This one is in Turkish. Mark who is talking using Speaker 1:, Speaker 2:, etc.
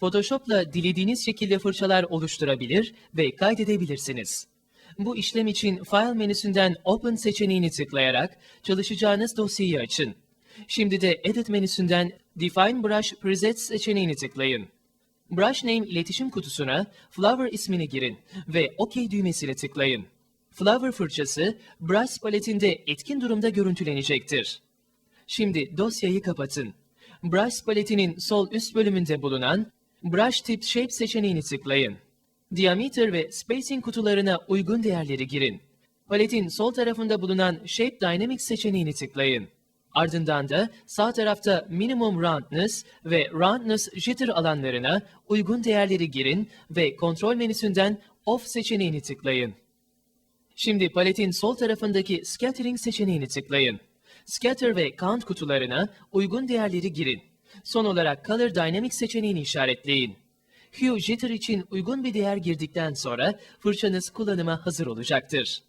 Speaker 1: Photoshop'la dilediğiniz şekilde fırçalar oluşturabilir ve kaydedebilirsiniz. Bu işlem için File menüsünden Open seçeneğini tıklayarak çalışacağınız dosyayı açın. Şimdi de Edit menüsünden Define Brush Presets seçeneğini tıklayın. Brush Name iletişim kutusuna Flower ismini girin ve OK düğmesine tıklayın. Flower fırçası Brush paletinde etkin durumda görüntülenecektir. Şimdi dosyayı kapatın. Brush paletinin sol üst bölümünde bulunan Brush Tip Shape seçeneğini tıklayın. Diameter ve Spacing kutularına uygun değerleri girin. Paletin sol tarafında bulunan Shape Dynamics seçeneğini tıklayın. Ardından da sağ tarafta Minimum Roundness ve Roundness Jitter alanlarına uygun değerleri girin ve kontrol menüsünden Off seçeneğini tıklayın. Şimdi paletin sol tarafındaki Scattering seçeneğini tıklayın. Scatter ve Count kutularına uygun değerleri girin. Son olarak Color Dynamics seçeneğini işaretleyin. Hue Jitter için uygun bir değer girdikten sonra fırçanız kullanıma hazır olacaktır.